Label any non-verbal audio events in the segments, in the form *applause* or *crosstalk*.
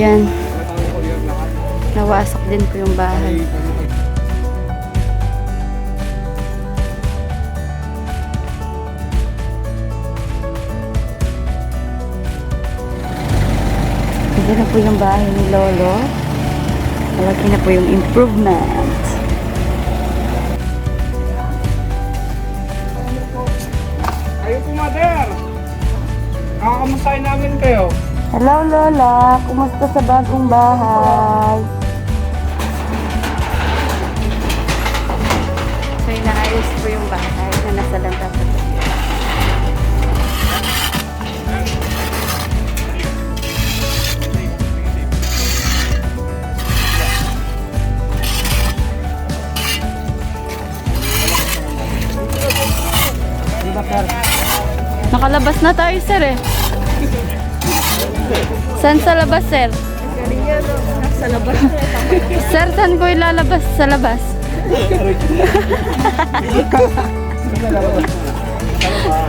Ayan. Nawasak din po yung bahay. Ito na po yung bahay ni Lolo. Malaki na po yung improvement. Kayo po, mother. Kakamustahin namin kayo. Hello Lola, kumusta sa bagong bahay? So inaayos po yung bahay na nasa landas sa tabi. Nakalabas na tayo sir eh. Saan sa labas, sir? Sa labas. Sir, saan ko ilalabas sa labas?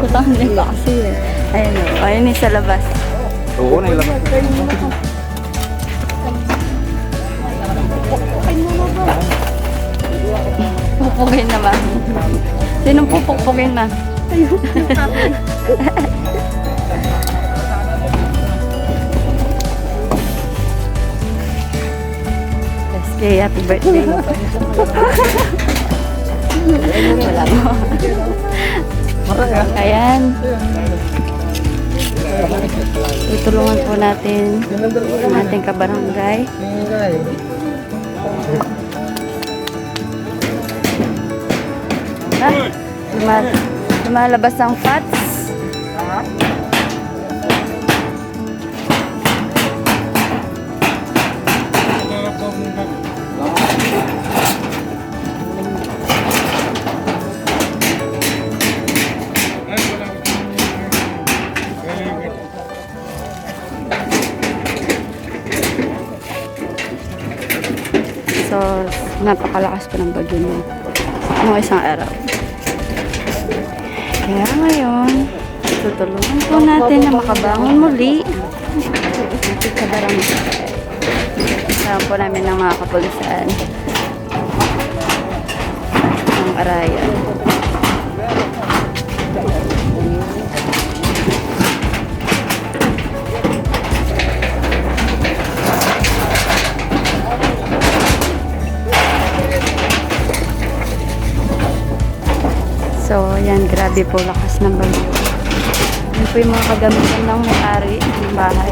Putang ba kasi eh. Ayun o, ayun yung sa labas. Oo, nailabas. Pupugin naman. Sinong pupugpugin na? SK, happy birthday. Ayan. Tutulungan po natin ang ating kabarangay. Ha? Lumal lumalabas ang fats. Napakalakas po ng bagyo niya. Nung isang araw. Kaya ngayon, tutulungan po natin na makabangon muli. Natin sa po namin ng mga kapulisan. Ng araya. So, yan, grabe po lakas ng bagyo. Yan po yung mga kagamitan ng may-ari ng bahay.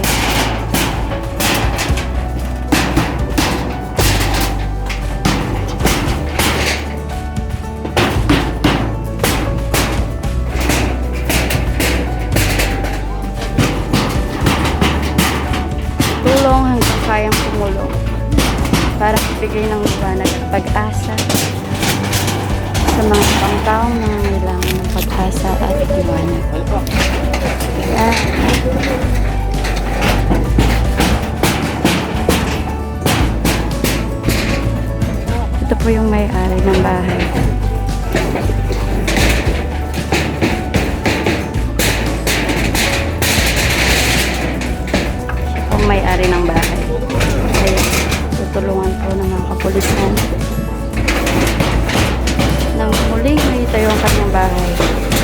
Tulong hanggang kayang tumulong para ibigay ng liwanag at pag-asa sa mga ibang taong nangangailangan ng pag-asa at liwanag. Ayan. Ito po yung may-ari ng bahay. Ang may-ari ng bahay. Kaya tutulungan po ng mga kapulisan nang muling makita yung kanyang bahay.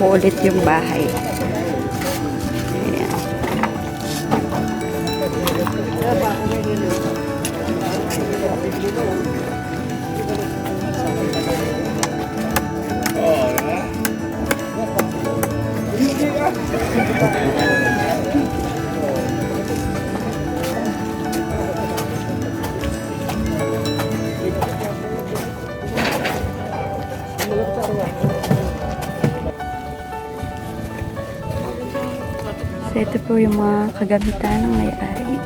Ko ulit yung bahay. Yung mga kagamitan ng may-ari.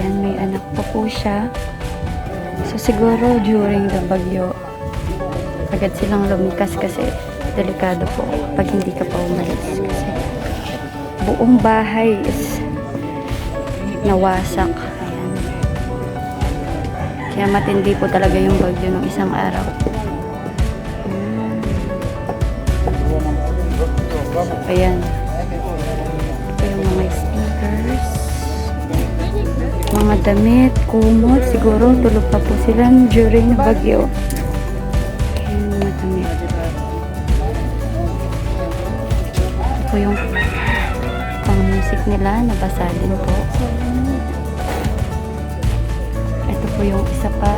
Yan, may anak pa po siya. So siguro during the bagyo, agad silang lumikas kasi delikado po pag hindi ka pa umalis. Kasi buong bahay is nawasak. Ayan. Kaya matindi po talaga yung bagyo ng isang araw. Ayan. So, ayan. Yung mga speakers. Mga damit, kumot. Siguro tulog pa po sila during bagyo. Ayan mga damit. Ito yung pang music nila. Nabasa din po. Ito po yung isa pa.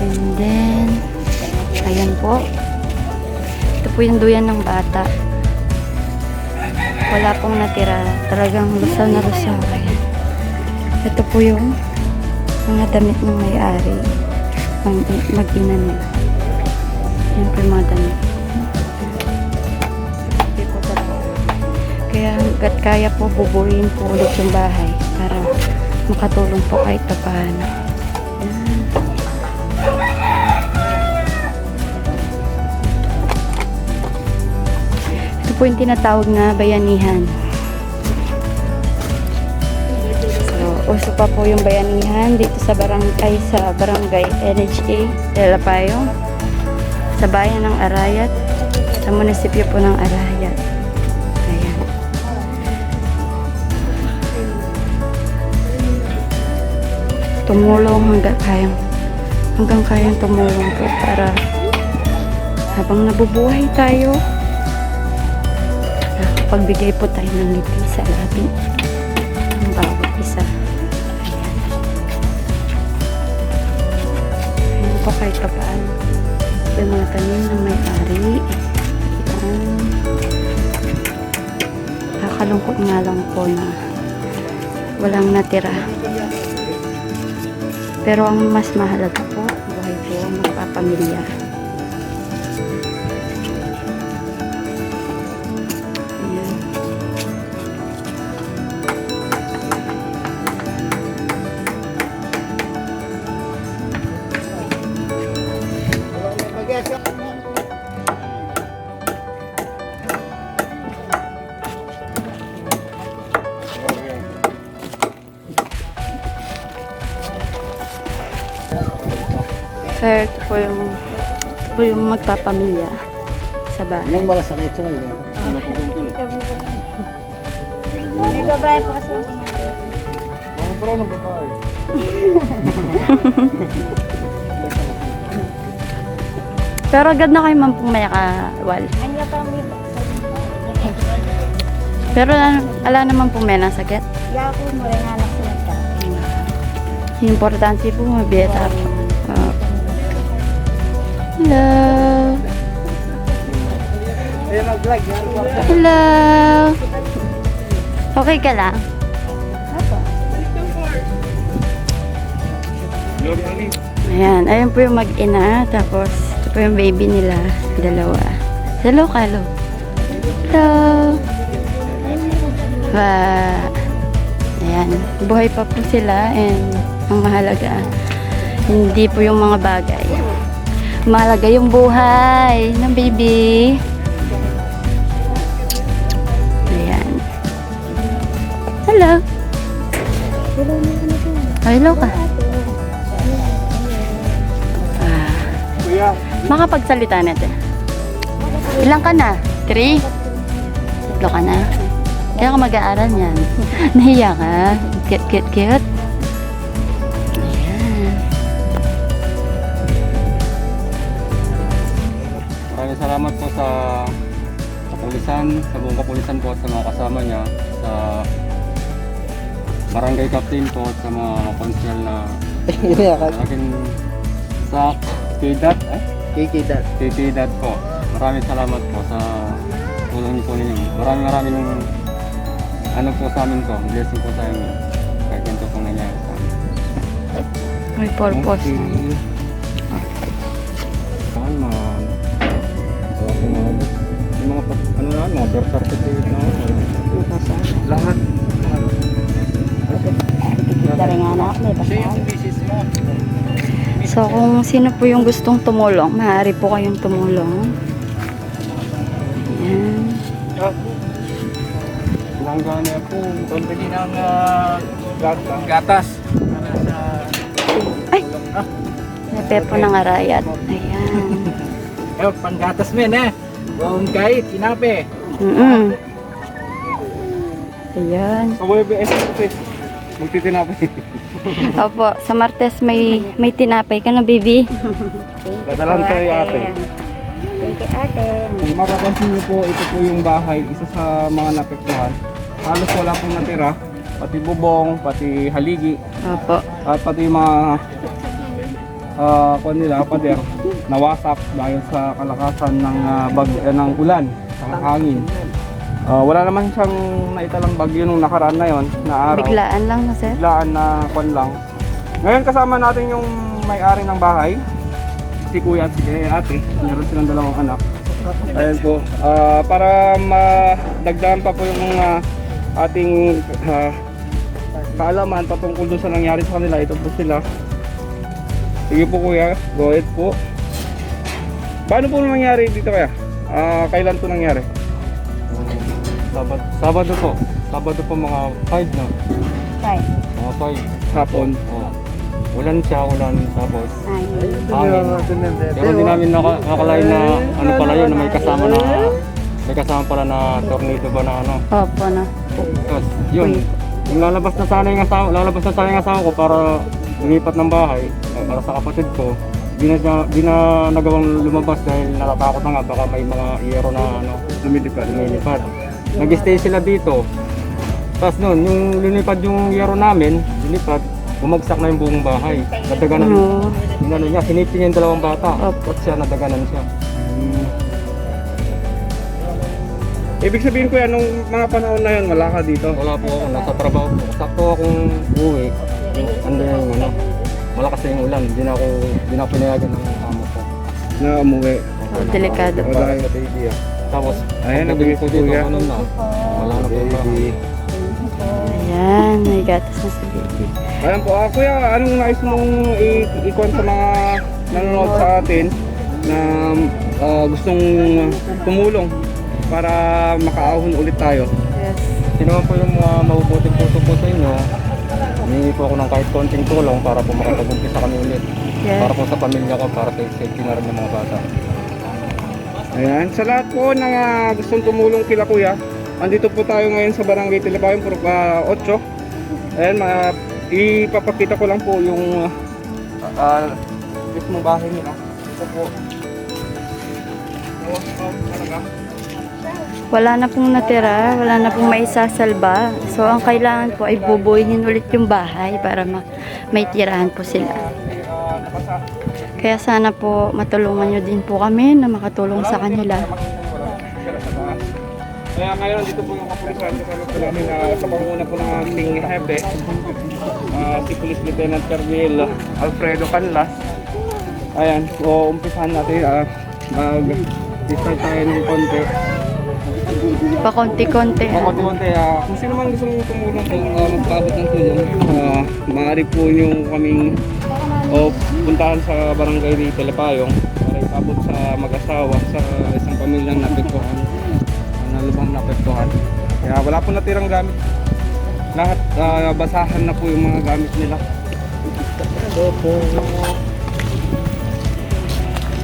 And then, ayan po. Ito po yung duyan ng bata. Wala pong natira. Talagang lusaw na lusaw. Ito po yung mga damit ng may-ari. Mag-ina nila. Yan po yung mga damit. Kaya hanggat kaya po, bubuyin po ulit yung bahay para makatulong po kahit pa paano. Po yung tinatawag na bayanihan. So, uso pa po yung bayanihan dito sa barangay, sa barangay NHA, Delapayo, sa bayan ng Arayat, sa munisipyo po ng Arayat. Ayan. Tumulong hanggang kayang hanggang kayang tumulong po para habang nabubuhay tayo, Pagbigay po tayo ng ngiti sa labi ng bawat isa. Ayan. Ayan po kahit pa paano. Yung mga tanim ng may-ari. Ayan. Nakakalungkot nga lang po na walang natira. Pero ang mas mahalaga po, buhay po ang magpapamilya. Ayan. Po yung, po yung magpapamilya sa bahay. Anong wala sa kito ngayon? May babae po kasi. Ang pro ng babae. *laughs* Pero agad na kayo man pong may kawal. Pa Pero ala, naman pong may nasakit. Ya po mo rin anak sila ka. Importante po mabiyeta po. Hello. Hello. Okay ka lang? Ayan, ayun po yung mag-ina. Tapos, ito po yung baby nila. Dalawa. Hello, Kalo. Hello. Wow. Ayan. Buhay pa po sila and ang mahalaga, hindi po yung mga bagay. Mahalaga yung buhay ng baby. Ayan. Hello. Oh, hello ka. Ah. Makapagsalita natin. Ilang ka na? Three? Tatlo ka na? Kaya ka mag-aaral yan. *laughs* Nahiya ka? Cute, cute, cute. Sa kapulisan, sa buong kapulisan po at sa mga kasama niya, sa barangay captain po at sa mga konsyal na *laughs* yun yan. sa KDAT, eh? Kiki dad. KKDAT po. Maraming salamat po sa tulong po ninyo. Maraming maraming ano po sa amin po, blessing po sa amin. Kahit ganito pong nangyari sa amin. May purpose. Okay. Ano birth certificate na. Pasal. Lahat. So, kung sino po yung gustong tumulong, maaari po kayong tumulong. Ayan. Langga niya po. Pambili ng ah, gatas. Ay! Napepo ng arayat. Ayan. *laughs* Eh, panggatas men eh. Buong kahit, tinape. Mm Ayan. SM ko eh. Magtitinapay. *laughs* Opo, sa Martes may may tinapay ka na, baby. Dadalan tayo ate. Thank you, ate. Kung mapapansin niyo po, ito po yung bahay, isa sa mga napektuhan. Halos wala pong natira. Pati bubong, pati haligi, Opo. at pati yung mga uh, nila, pader, nawasak dahil sa kalakasan ng ah, bag, eh, ng ulan, ng hangin. Ah, wala naman siyang naitalang bagyo nung nakaraan na yon na araw. Biglaan lang na, sir. biglaan na kwan lang. Ngayon kasama natin yung may-ari ng bahay, si kuya at si ate. Meron silang dalawang anak. Ayan po. Ah, para madagdagan pa po yung mga ating ah, kaalaman patungkol doon sa nangyari sa kanila. Ito po sila. Sige po kuya, go ahead po. Paano po nangyari dito kaya? Ah, kailan po nangyari? Sabado, Sabado po. Sabado po mga 5 na. Right. Mga 5 hapon. Oh. Ulan siya, ulan tapos Ay, hangin. Pero hindi namin naka, nakalain na ano pala yun, na may kasama na may kasama pala na tornado ba na ano. Opo, na. Tapos yun, yung lalabas na sana yung asawa, lalabas na sana yung asawa ko para lumipat ng bahay, eh, para sa kapatid ko. Di na, siya- di na nagawang lumabas dahil natatakot na nga baka may mga iyero na ano, lumilipad. lumilipad. Nag-stay sila dito. Tapos noon, yung lumipad yung yero namin, lumipad, bumagsak na yung buong bahay. Nadaganan, Oo. yung ano niya, sinipin niya yung dalawang bata. Opo. At siya, nadaganan siya. Ibig sabihin ko yan, nung mga panahon na yun, wala ka dito? Wala po ako, nasa trabaho. Sakto akong uwi, ando yung ano, malakas na yung ulan. Hindi na ako, hindi na ako pinayagan ng amo ko. Na umuwi. Oh, delikado po. Wala yung baby ah. Tapos, Ayan, pagdating nabigay ko dito, Kuya. ano na, wala na po ba. Ayan, may gatas na si baby. Ayan po, ah, kuya, anong nais mong i- ikon sa mga nanonood sa atin na ah, gustong tumulong para makaahon ulit tayo? Yes. Sino man po yung mga mabubuting puso po sa inyo, humingi po ako ng kahit konting tulong para po makapag-umpisa kami ulit. Yes. Para po sa pamilya ko, para sa safety na rin ng mga bata. Ayan, sa lahat po ng ah, gustong tumulong kila kuya, andito po tayo ngayon sa Barangay Tilibayon, Puro uh, 8. Ayan, mga, ipapakita ko lang po yung uh, mismong bahay nila. Ito po. Oh, oh, talaga. Wala na pong natira, wala na pong maisasalba. So, ang kailangan po ay bubuyin ulit yung bahay para ma- may tirahan po sila. Kaya sana po matulungan nyo din po kami na makatulong sa kanila. Kaya ngayon dito po yung kapulisan kasama po namin na sa panguna po ng ating hepe ah, si Police Lieutenant Colonel Alfredo Canlas ayan so umpisahan natin uh, mag start tayo ng konti Pa-konti-konti. konti-konti ah, kung sino man gusto mong tumulong po uh, magpaabot ng tulong uh, maaari po nyo kaming o puntahan sa barangay ni Telepayong para ipabot sa mag-asawa sa isang pamilyang napektuhan na lubang napektuhan. Kaya wala po natirang gamit. Lahat ah, basahan na po yung mga gamit nila. Opo.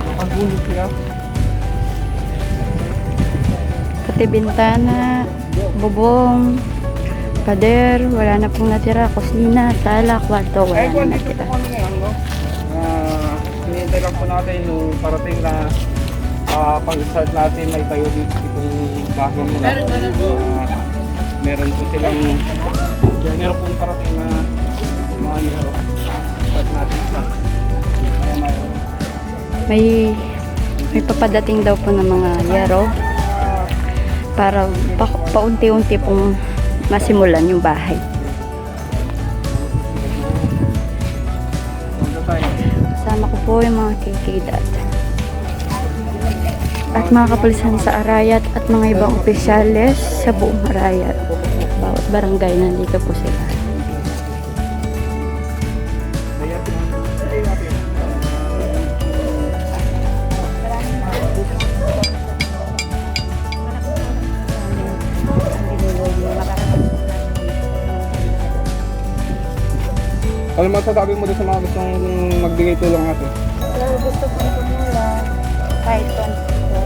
Nakagulog sila. Pati bintana, bubong, pader, wala na pong natira. Kusina, sala, kwarto, wala na natira. Ah, hinihintay lang po natin yung parating na ah, pag-start natin may tayo dito itong bahay nila. Ah, meron po silang meron pong parating na mga yero. Start natin sa. May, may papadating daw po ng mga yero para pa, paunti-unti pong masimulan yung bahay. Kasama ko po yung mga kikidat. at mga kapulisan sa Arayat at mga ibang opisyales sa buong Arayat. Bawat barangay nandito po sila. Ano masasabi mo doon sa mga gustong magbigay tulong natin? Pero gusto kong tumula kahit konti po.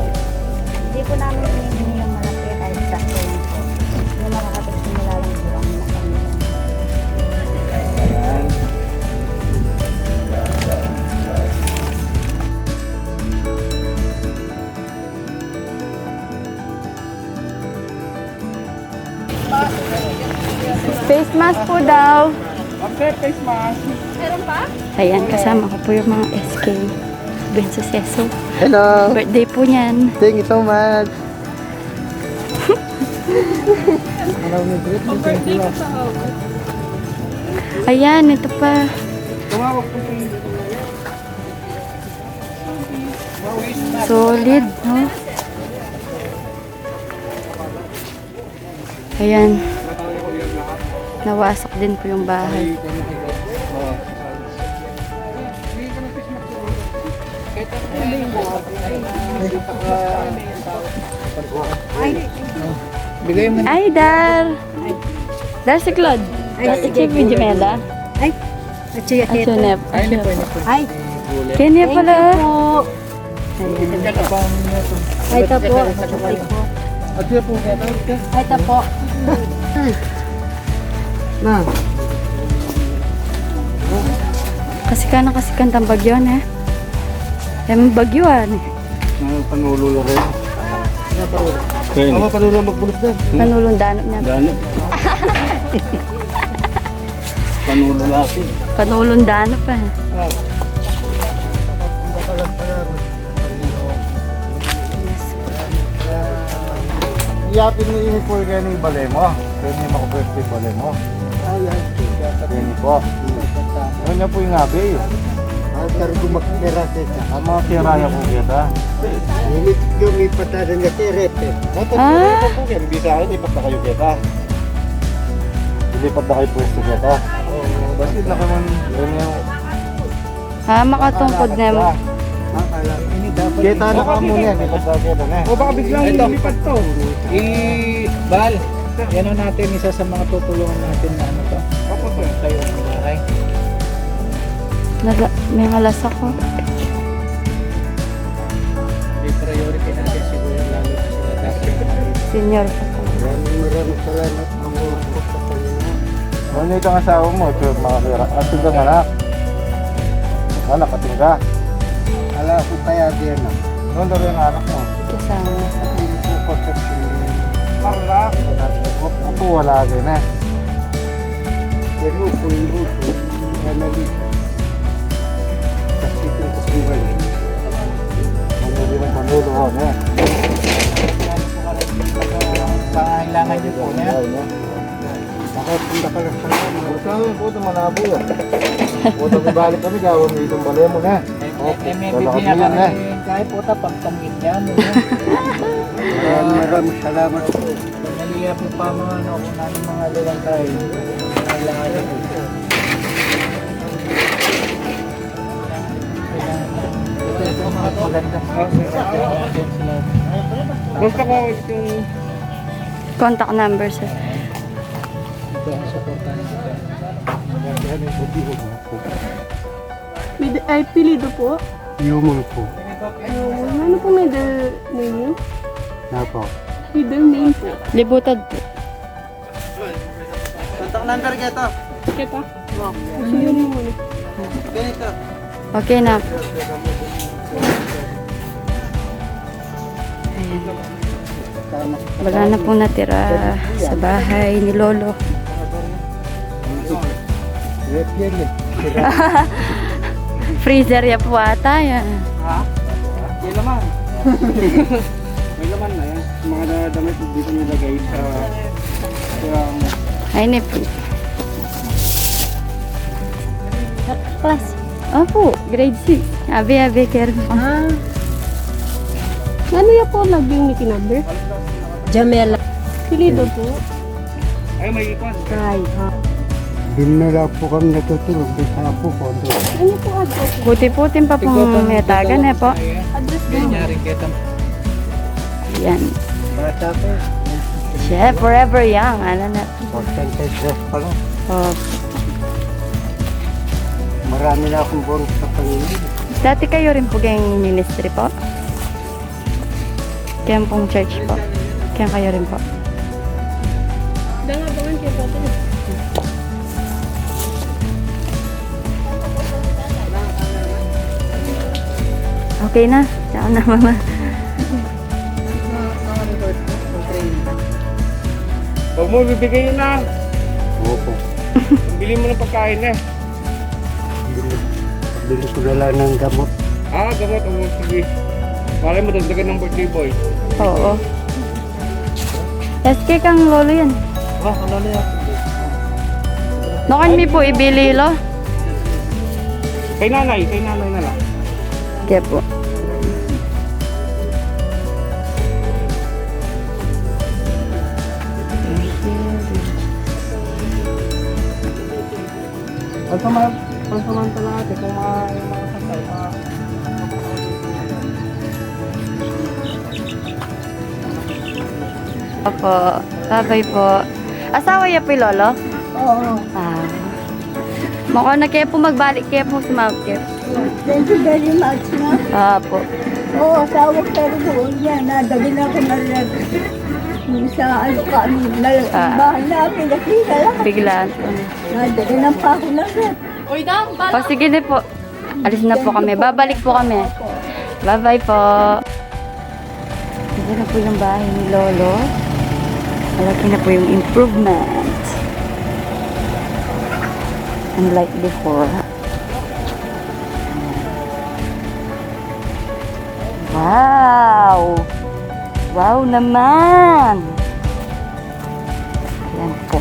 Hindi po namin hinihingi yung malaki kahit sa tulong po. Yung makakapagsimula lang po ang kami. Ayan. Face mask po daw. Okay, face mask. Ayan, kasama ko po yung mga SK. Ben Suceso. Hello. Birthday po niyan. Thank you so much. Araw ni Brit, thank you. Ayan, ito pa. Tumawag po Solid, no? Ayan. Nawasak din po yung bahay. Bigay mo Ay, Dar! Dar si Claude. Ay, si Video Mela. Ay! At siya Sunep. Ay, hindi po, hindi po. Ay! Kenya pala. Ay, tapo. At siya po, kaya Ay, tapo. *laughs* Na. Kasi ka na kasi kantang bagyo na eh. Eh, may bagyuan eh. Mga panululo rin. Kaya Ako pa rin magbulot din. Panulong danop niya. Dano. Panulo laki. Panulong danop eh. Iyapin mo yung kaya ni balay mo. Kaya ni makabirthday balay mo. Kaya ni po. Ano niya po yung ngabi yun? Ang karo kumakira sa Ang mga tiraya po kita. Init yung ipatadan niya si Rete. Ah. po yan. Hindi sa akin, lipat na kayo kita. Lipat na kayo pwesto kita. Basit na kaman. Yan yung... Ha, makatungkod na mo. Kita na ka muna yan. Lipat na kita na. O baka biglang lumipad to. I Bal, yan ang natin isa sa mga tutulungan natin na ano to. Opo to. Tayo ng bahay. Nala, may halas ako. May priority natin siguro lalo na sila dati. Senior pa po. Maraming maraming salamat ang mga sa Panginoon. Ano yung asawa mo? Ito mga kira. At ito anak. Anak, katingga. Ala ko kaya din na. Noon daw yung anak mo. Kasama sa Hindi po protection. Para. Ako wala din eh. Pero po yung ruto, kanali. Kasi ito kasi wala. Ano yung panulo ko eh. Pangailangan niyo po niya. Bakit punta ka lang sa? Puta, puta malabo yan. Puta bibalik kami, gawin mo itong balay mo na. Eh, eh, may eh. rin kahit puta pagtamit yan. Maraming maraming salamat po. Naliya po pa mga ano kung ano mga lulang tayo. Kailangan niyo po. Gusto ko yung contact number sir. De- ay, pilido po. Human po. Ano po middle name? Na po. Middle name po. Libutad po. Contact number ka ito. Kita? Wow. Sige mo muna. Ganito. Okay na. Ayan. Wala na pong natira sa bahay ni Lolo. *laughs* Freezer ya po ata yan. Ha? May laman. May *laughs* laman na- damit dito nilagay sa... Yung... Ay, nip. Class. Opo, grade 6. Abi, abi, care mo. Ano yan po laging ni Kinaber? Jamela. Pilido po. Ay, may ikon. Ay, ha. Binula po kami natutulog sa ko. doon. Ano po address? Puti-putin pa pong metagan eh po. Address po. Ganyan rin kita. Yan. Bata pa. Chef, forever young. Ano na. Percentage rest pa lang. Oh, Marami na akong bonus sa Panginoon. dati kayo rin po gayong ministry po? Kaya pong church po? Kaya kayo rin po? Dangabangan kayo po. Okay na. Tsaka na mama. Huwag mo, bibigay yun na. Opo. *laughs* Bili mo ng pagkain eh. Bili, ko na lang ng gamot. Ah, gamot. Oh, sige. Malay mo, dagdagan ng birthday boy. Oo. SK kang lolo yan. Wah, ano na yan? Nokan mi po ibili lo. Kay nanay, kay nanay na lang. Kaya po. Pagsaman, pagsamantala natin kung mga, yung mga sakay, mga Opo. Po. Asawa ya po yung lolo? Oo. Ah. Mako na kaya po magbalik kaya po sa Mount Kip. Thank you very much na. Ah, po. Oo, asawa ko pero doon yan. Nadali na ako na rin. Sa ano ka, ano, na, Ah. bahay namin, nakita lang. Biglaan. Nadali na pa ako na rin. O, sige na po. Alis na po kami. Babalik po kami. Bye-bye po. Ito na po yung bahay ni Lolo. Malaki na po yung improvement. Unlike before. Wow! Wow naman! Ayan po.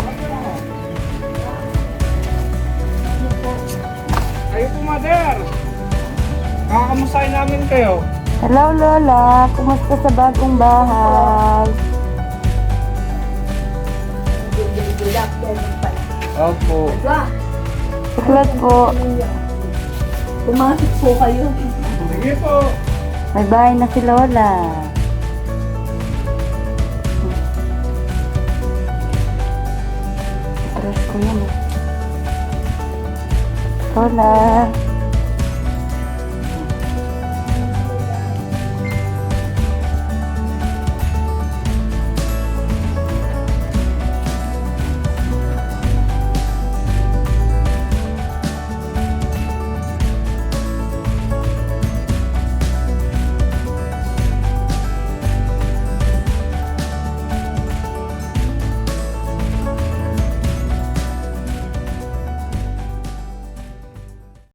Kayo po, mother. Kakamustahin namin kayo. Hello, Lola. Kumusta sa bagong bahay? Opo. Suklot po. Pumasok po kayo. Sige po. Bahay na si Lola. Address ko yan eh. Lola.